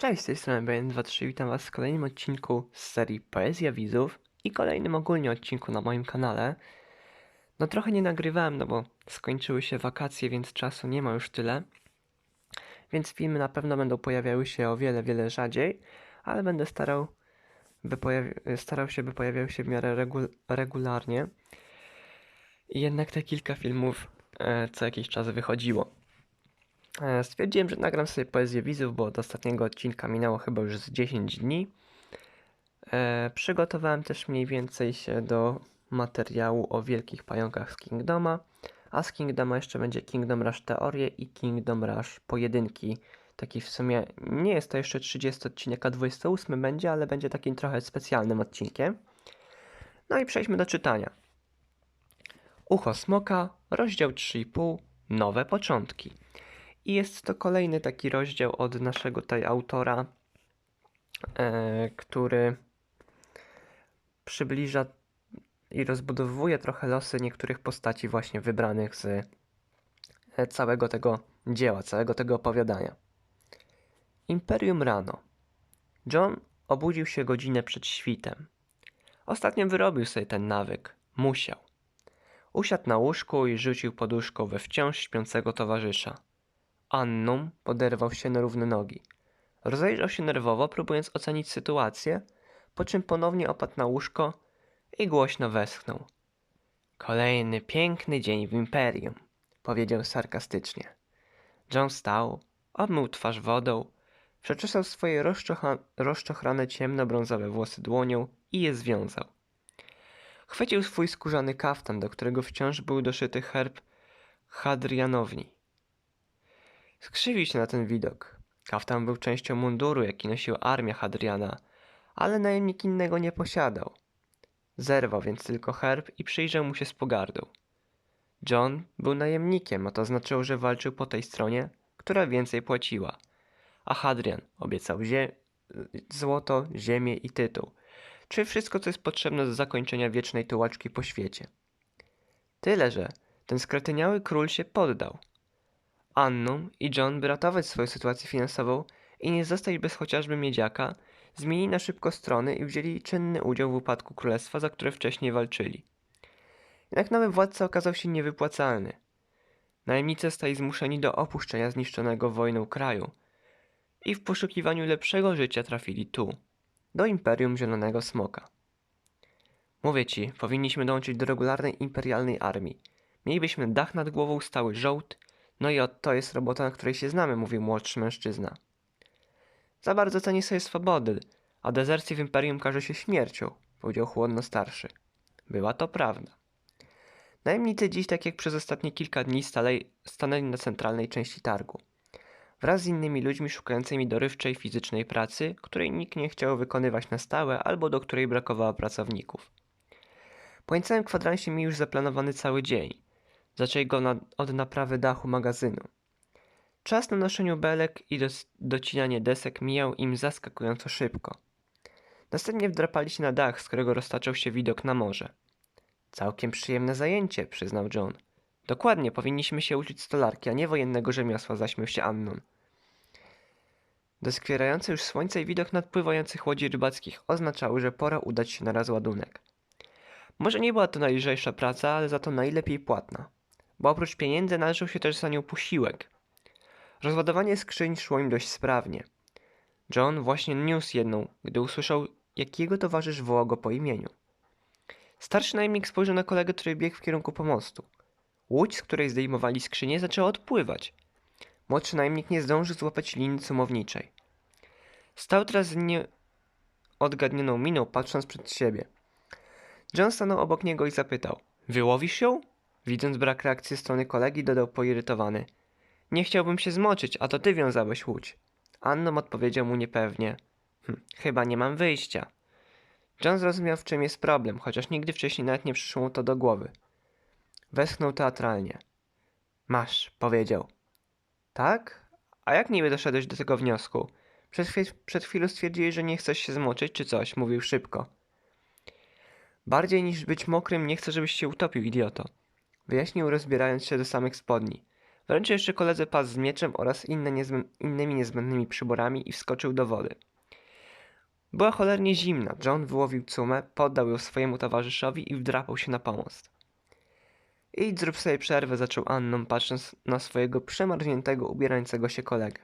Cześć, z tej strony BN23, witam Was w kolejnym odcinku z serii Poezja Widzów i kolejnym ogólnie odcinku na moim kanale. No trochę nie nagrywałem, no bo skończyły się wakacje, więc czasu nie ma już tyle. Więc filmy na pewno będą pojawiały się o wiele, wiele rzadziej, ale będę starał, by starał się, by pojawiały się w miarę regu- regularnie. I jednak te kilka filmów e, co jakiś czas wychodziło. E, Stwierdziłem, że nagram sobie poezję widzów, bo od ostatniego odcinka minęło chyba już z 10 dni. E, przygotowałem też mniej więcej się do materiału o wielkich pająkach z Kingdoma, a z Kingdoma jeszcze będzie Kingdom Rush Teorie i Kingdom Rush Pojedynki. Taki w sumie nie jest to jeszcze 30 odcinek, a 28 będzie, ale będzie takim trochę specjalnym odcinkiem. No i przejdźmy do czytania. Ucho Smoka, rozdział 3,5, nowe początki. I jest to kolejny taki rozdział od naszego tutaj autora, e, który przybliża i rozbudowuje trochę losy niektórych postaci właśnie wybranych z e, całego tego dzieła, całego tego opowiadania. Imperium rano. John obudził się godzinę przed świtem. Ostatnio wyrobił sobie ten nawyk. Musiał. Usiadł na łóżku i rzucił poduszką we wciąż śpiącego towarzysza. Annum poderwał się na równe nogi. Rozejrzał się nerwowo, próbując ocenić sytuację, po czym ponownie opadł na łóżko i głośno westchnął. Kolejny piękny dzień w imperium, powiedział sarkastycznie. John wstał, obmył twarz wodą, przeczesał swoje rozczochrane ciemno-brązowe włosy dłonią i je związał. Chwycił swój skórzany kaftan, do którego wciąż był doszyty herb Hadrianowni. Skrzywił się na ten widok. Kaftan był częścią munduru, jaki nosiła armia Hadriana, ale najemnik innego nie posiadał. Zerwał więc tylko herb i przyjrzał mu się z pogardą. John był najemnikiem, a to znaczyło, że walczył po tej stronie, która więcej płaciła. A Hadrian obiecał zie- złoto, ziemię i tytuł, czyli wszystko, co jest potrzebne do zakończenia wiecznej tułaczki po świecie. Tyle, że ten skretyniały król się poddał. Anną i John, by ratować swoją sytuację finansową i nie zostać bez chociażby miedziaka, zmienili na szybko strony i wzięli czynny udział w upadku królestwa, za które wcześniej walczyli. Jednak nowy władca okazał się niewypłacalny. Najemnicy zostali zmuszeni do opuszczenia zniszczonego wojną kraju i w poszukiwaniu lepszego życia trafili tu, do Imperium Zielonego Smoka. Mówię ci, powinniśmy dołączyć do regularnej imperialnej armii. Mielibyśmy dach nad głową, stały żołd, no i oto jest robota, na której się znamy, mówił młodszy mężczyzna. Za bardzo ceni sobie swobody, a dezercji w Imperium każe się śmiercią, powiedział chłodno starszy. Była to prawda. Najemnicy dziś, tak jak przez ostatnie kilka dni, stale, stanęli na centralnej części targu. Wraz z innymi ludźmi szukającymi dorywczej fizycznej pracy, której nikt nie chciał wykonywać na stałe albo do której brakowało pracowników. Po niecałym kwadransie mieli już zaplanowany cały dzień. Zaczęli go na, od naprawy dachu magazynu. Czas na noszeniu belek i dos- docinanie desek mijał im zaskakująco szybko. Następnie wdrapali się na dach, z którego roztaczał się widok na morze. Całkiem przyjemne zajęcie, przyznał John. Dokładnie, powinniśmy się uczyć stolarki, a nie wojennego rzemiosła, zaśmiał się Annon. Doskwierające już słońce i widok nadpływających łodzi rybackich oznaczały, że pora udać się na rozładunek. Może nie była to najlżejsza praca, ale za to najlepiej płatna, bo oprócz pieniędzy należał się też za nią posiłek. Rozładowanie skrzyń szło im dość sprawnie. John właśnie niósł jedną, gdy usłyszał, jak jego towarzysz wołał go po imieniu. Starszy najemnik spojrzał na kolegę, który biegł w kierunku pomostu. Łódź, z której zdejmowali skrzynię, zaczęła odpływać. Młodszy najemnik nie zdążył złapać linii sumowniczej. Stał teraz z nieodgadnioną miną, patrząc przed siebie. John stanął obok niego i zapytał: Wyłowisz ją? Widząc brak reakcji strony kolegi, dodał poirytowany: Nie chciałbym się zmoczyć, a to ty wiązałeś łódź. Annom odpowiedział mu niepewnie: hm, Chyba nie mam wyjścia. John zrozumiał, w czym jest problem, chociaż nigdy wcześniej nawet nie przyszło mu to do głowy. Westchnął teatralnie. Masz, powiedział. Tak? A jak niby doszedłeś do tego wniosku? Przed, przed chwilą stwierdziłeś, że nie chcesz się zmoczyć, czy coś, mówił szybko. Bardziej niż być mokrym, nie chcę, żebyś się utopił, idioto. Wyjaśnił, rozbierając się do samych spodni. Wręczył jeszcze koledze pas z mieczem oraz inne niezbę- innymi niezbędnymi przyborami i wskoczył do wody. Była cholernie zimna. John wyłowił cumę, poddał ją swojemu towarzyszowi i wdrapał się na pomost. Idź, zrób sobie przerwę, zaczął Anną, patrząc na swojego przemarzniętego, ubierającego się kolegę.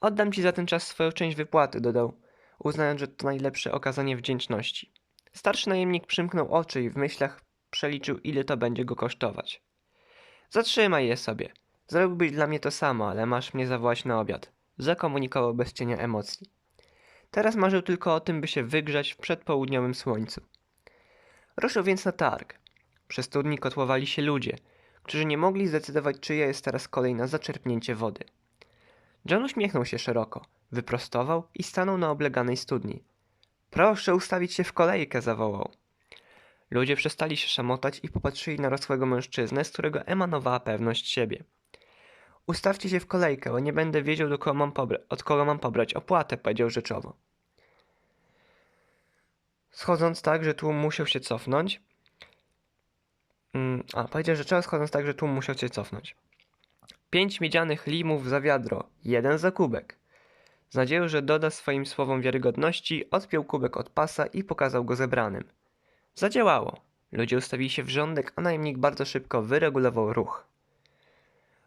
Oddam ci za ten czas swoją część wypłaty, dodał, uznając, że to najlepsze okazanie wdzięczności. Starszy najemnik przymknął oczy i w myślach przeliczył, ile to będzie go kosztować. Zatrzymaj je sobie. Zrobiłbyś dla mnie to samo, ale masz mnie zawołać na obiad. Zakomunikował bez cienia emocji. Teraz marzył tylko o tym, by się wygrzać w przedpołudniowym słońcu. Ruszył więc na targ. Przy studni kotłowali się ludzie, którzy nie mogli zdecydować, czyja jest teraz kolej na zaczerpnięcie wody. John uśmiechnął się szeroko, wyprostował i stanął na obleganej studni. Proszę ustawić się w kolejkę, zawołał. Ludzie przestali się szamotać i popatrzyli na rosłego mężczyznę, z którego emanowała pewność siebie. Ustawcie się w kolejkę, bo nie będę wiedział, do kogo mam od kogo mam pobrać opłatę, powiedział rzeczowo. Schodząc tak, że tłum musiał się cofnąć. Mm, a, powiedział rzeczowo, schodząc tak, że tłum musiał się cofnąć. Pięć miedzianych limów za wiadro, jeden za kubek. Z nadzieją, że doda swoim słowom wiarygodności, odpiął kubek od pasa i pokazał go zebranym. Zadziałało. Ludzie ustawili się w rządek, a najemnik bardzo szybko wyregulował ruch.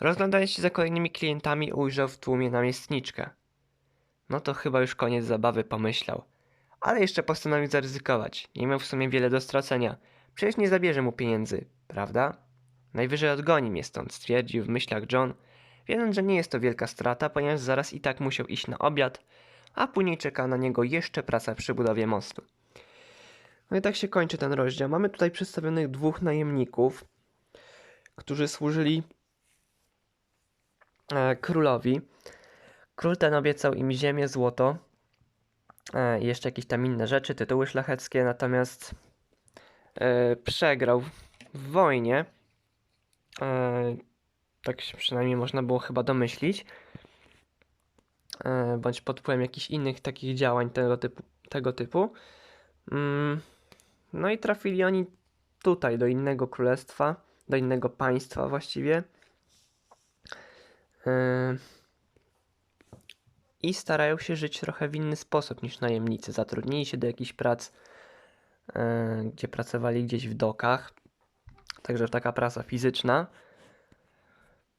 Rozglądając się za kolejnymi klientami, ujrzał w tłumie namiestniczkę. No to chyba już koniec zabawy, pomyślał. Ale jeszcze postanowił zaryzykować. Nie miał w sumie wiele do stracenia. Przecież nie zabierze mu pieniędzy, prawda? Najwyżej odgoni mnie stąd, stwierdził w myślach John, wiedząc, że nie jest to wielka strata, ponieważ zaraz i tak musiał iść na obiad, a później czeka na niego jeszcze praca przy budowie mostu. No i tak się kończy ten rozdział. Mamy tutaj przedstawionych dwóch najemników, którzy służyli e, królowi. Król ten obiecał im ziemię, złoto e, jeszcze jakieś tam inne rzeczy, tytuły szlacheckie, natomiast e, przegrał w wojnie. E, tak się przynajmniej można było chyba domyślić. E, bądź pod wpływem jakichś innych takich działań tego typu. Tego typu. Mm, no i trafili oni tutaj, do innego królestwa, do innego państwa właściwie. Yy, I starają się żyć trochę w inny sposób niż najemnicy. Zatrudnili się do jakichś prac, yy, gdzie pracowali gdzieś w dokach. Także taka praca fizyczna.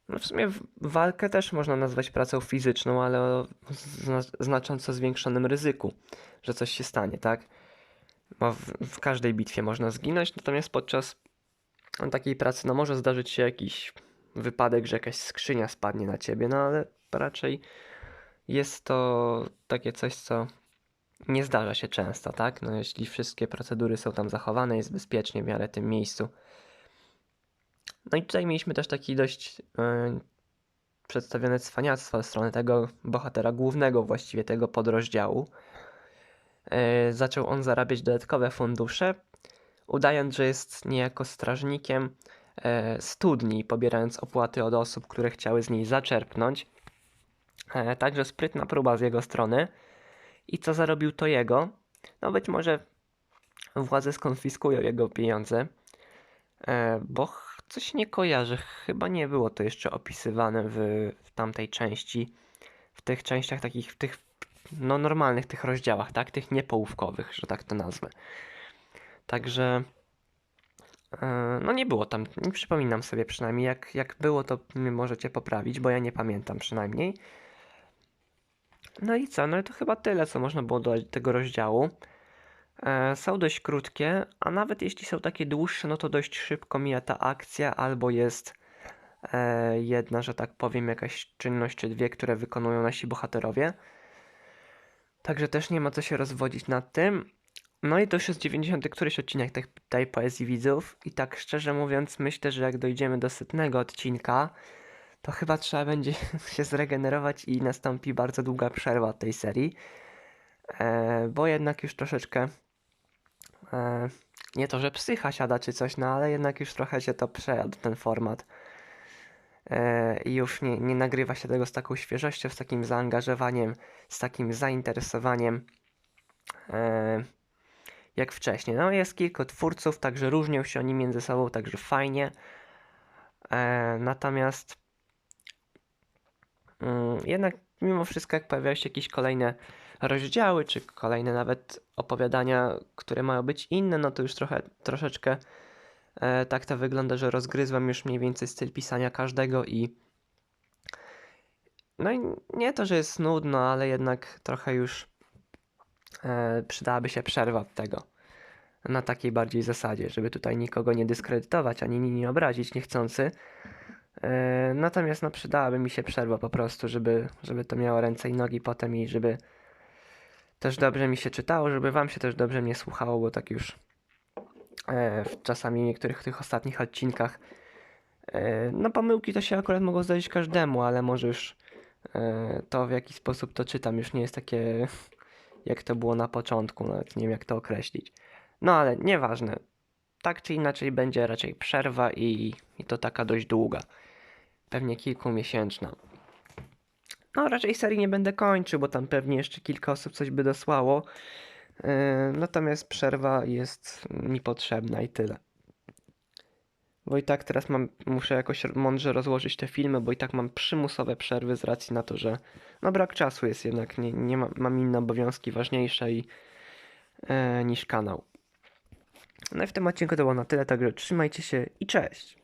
No w sumie walkę też można nazwać pracą fizyczną, ale o zna znacząco zwiększonym ryzyku, że coś się stanie, tak? Bo w, w każdej bitwie można zginąć, natomiast podczas takiej pracy no może zdarzyć się jakiś wypadek, że jakaś skrzynia spadnie na ciebie, no ale raczej jest to takie coś, co nie zdarza się często, tak? No jeśli wszystkie procedury są tam zachowane, jest bezpiecznie w miarę tym miejscu. No i tutaj mieliśmy też taki dość yy, przedstawione cwaniactwo ze strony tego bohatera głównego właściwie tego podrozdziału. Yy, zaczął on zarabiać dodatkowe fundusze, udając, że jest niejako strażnikiem e, studni, pobierając opłaty od osób, które chciały z niej zaczerpnąć. E, także sprytna próba z jego strony. I co zarobił to jego? No być może władze skonfiskują jego pieniądze, e, bo coś nie kojarzę. Chyba nie było to jeszcze opisywane w, w tamtej części. W tych częściach takich, w tych no normalnych tych rozdziałach, tak? Tych niepołówkowych, że tak to nazwę. Także e, no nie było tam, nie przypominam sobie przynajmniej, jak, jak było to możecie poprawić, bo ja nie pamiętam przynajmniej. No i co, no to chyba tyle, co można było dodać do tego rozdziału. E, są dość krótkie, a nawet jeśli są takie dłuższe, no to dość szybko mija ta akcja, albo jest e, jedna, że tak powiem, jakaś czynność czy dwie, które wykonują nasi bohaterowie. Także też nie ma co się rozwodzić nad tym. No i to już jest 90 któryś odcinek tej, tej poezji widzów. I tak szczerze mówiąc myślę, że jak dojdziemy do setnego odcinka, to chyba trzeba będzie się zregenerować i nastąpi bardzo długa przerwa tej serii, e, bo jednak już troszeczkę e, nie to, że psycha siada czy coś, no ale jednak już trochę się to przejadł ten format i już nie, nie nagrywa się tego z taką świeżością, z takim zaangażowaniem, z takim zainteresowaniem. E, jak wcześniej. No jest kilku twórców, także różnią się oni między sobą, także fajnie. E, natomiast mm, jednak mimo wszystko, jak pojawiają się jakieś kolejne rozdziały, czy kolejne nawet opowiadania, które mają być inne, no to już trochę, troszeczkę e, tak to wygląda, że rozgryzłem już mniej więcej styl pisania każdego i no i nie to, że jest nudno, ale jednak trochę już e, przydałaby się przerwa od tego. Na takiej bardziej zasadzie, żeby tutaj nikogo nie dyskredytować, ani nie obrazić niechcący. E, natomiast no przydałaby mi się przerwa po prostu, żeby, żeby to miało ręce i nogi potem i żeby też dobrze mi się czytało, żeby wam się też dobrze mnie słuchało, bo tak już e, w czasami niektórych tych ostatnich odcinkach e, no pomyłki to się akurat mogą zdarzyć każdemu, ale może już e, to w jaki sposób to czytam już nie jest takie jak to było na początku, nawet nie wiem jak to określić. No ale nieważne. Tak czy inaczej będzie raczej przerwa i, i to taka dość długa. Pewnie kilkumiesięczna. No raczej serii nie będę kończył, bo tam pewnie jeszcze kilka osób coś by dosłało. Yy, natomiast przerwa jest mi potrzebna i tyle. Bo i tak teraz mam, muszę jakoś mądrze rozłożyć te filmy, bo i tak mam przymusowe przerwy z racji na to, że no brak czasu jest jednak, nie, nie mam, mam inne obowiązki ważniejsze i, e, niż kanał. No i w tym odcinku to było na tyle, także trzymajcie się i cześć!